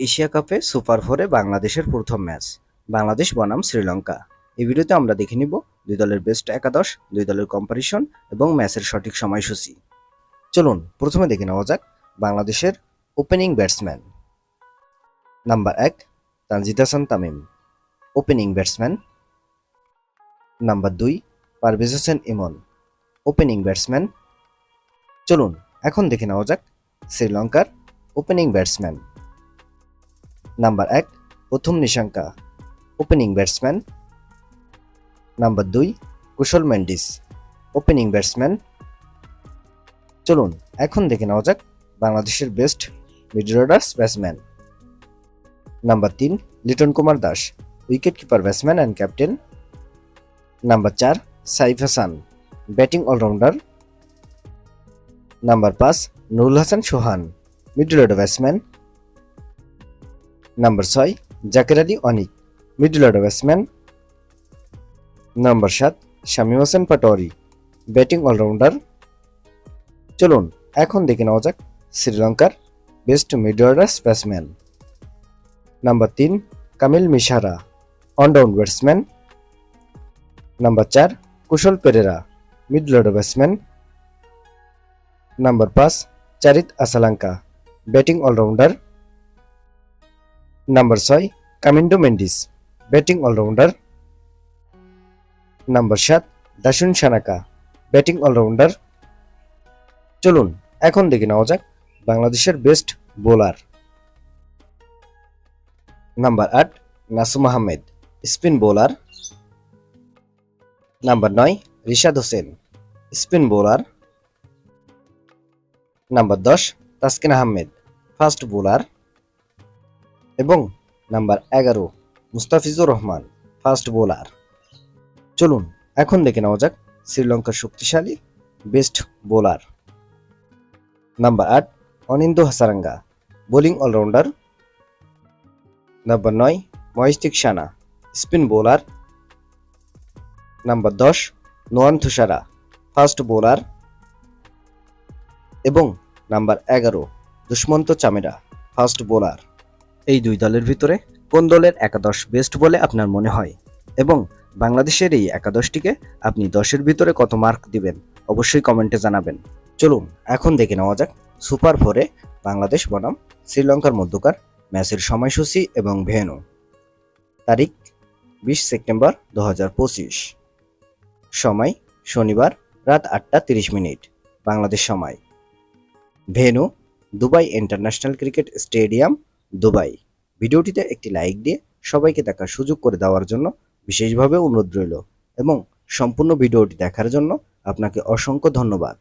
Asia কাপে super ফোরে বাংলাদেশের প্রথম ম্যাচ, বাংলাদেশ বনাম শ্রীলঙ্কা। এই ভিডিওতে আমরা দেখে নিব দুই দলের বেস্ট একাদশ, দুই দলের কম্পারিশন এবং ম্যাচের সঠিক সময়সূচি। চলুন, প্রথমে দেখে নেওয়া যাক বাংলাদেশের ওপেনিং ব্যাটসম্যান নাম্বার এক, Tanzid Hasan Tamim. Opening batsman number দুই, পারভেজ হোসেন ইমন। ওপেনিং ব্যাটসম্যান চলুন, এখন দেখে নেওয়া যাক শ্রীলঙ্কার ওপেনিং ব্যাটসম্যান নাম্বার এক, প্রথম নিশাঙ্কা ওপেনিং ব্যাটসম্যান নাম্বার দুই, কুশল মেন্ডিস ওপেনিং ব্যাটসম্যান চলুন, এখন দেখে নেওয়া যাক বাংলাদেশের best middle orders batsman number তিন, Liton Kumar Das wicket keeper batsman and captain number চার, Saif Hasan batting allrounder number পাঁচ, Nurul Hasan Sohan middle order batsman number ছয়, Jaker Ali Anik middle order batsman number সাত, Shamim Hossain Patwari batting allrounder চলুন, এখন দেখে নেওয়া যাক শ্রীলঙ্কার best middle orders batsman number তিন, Kamil Mishara allround batsman number চার, Kusal Perera middle order batsman number পাঁচ, Charith Asalanka batting allrounder number ছয় Kamindu Mendis batting allrounder number সাত দাসুন সানাকা ব্যাটিং অলরাউন্ডার চলুন, এখন দেখে নেওয়া যাক বাংলাদেশের বেস্ট বোলার নাম্বার আট Nasum Ahmed spin bowler number নয় Rishad Hossain spin bowler number দশ তাসকিন আহমেদ ফাস্ট বোলার এবং নাম্বার এগারো, মুস্তাফিজুর রহমান, ফাস্ট বোলার। চলুন, এখন দেখে নেওয়া যাক শ্রীলঙ্কার শক্তিশালী বেস্ট বোলার। নাম্বার আট, Wanindu Hasaranga, bowling allrounder. Number নয় Maheesh Theekshana, spin bowler. Number দশ, নোয়ান থুসারা, ফাস্ট বোলার। এবং নাম্বার এগারো, দুষ্মন্ত চামেরা, ফাস্ট বোলার। এই দুই দলের ভিতরে কোন দলের একাদশ বেস্ট বলে আপনার মনে হয়? এবং বাংলাদেশের এই একাদশটিকে আপনি দশের ভিতরে কত মার্ক দিবেন? অবশ্যই কমেন্টে জানাবেন। চলুন, এখন দেখে নেওয়া যাক সুপার ফোরে বাংলাদেশ বনাম শ্রীলঙ্কার মধ্যকার ম্যাচের সময়সূচি এবং ভেনু তারিখ, বিশ সেপ্টেম্বর দু হাজার পঁচিশ। সময়, শনিবার রাত আটটা তিরিশ মিনিট, বাংলাদেশ সময়। Venue Dubai international cricket stadium Dubai. ভিডিওটিতে একটি লাইক দিয়ে সবাইকে দেখার সুযোগ করে দেওয়ার জন্য বিশেষভাবে অনুরোধ রইল এবং সম্পূর্ণ ভিডিওটি দেখার জন্য আপনাকে অসংখ্য ধন্যবাদ।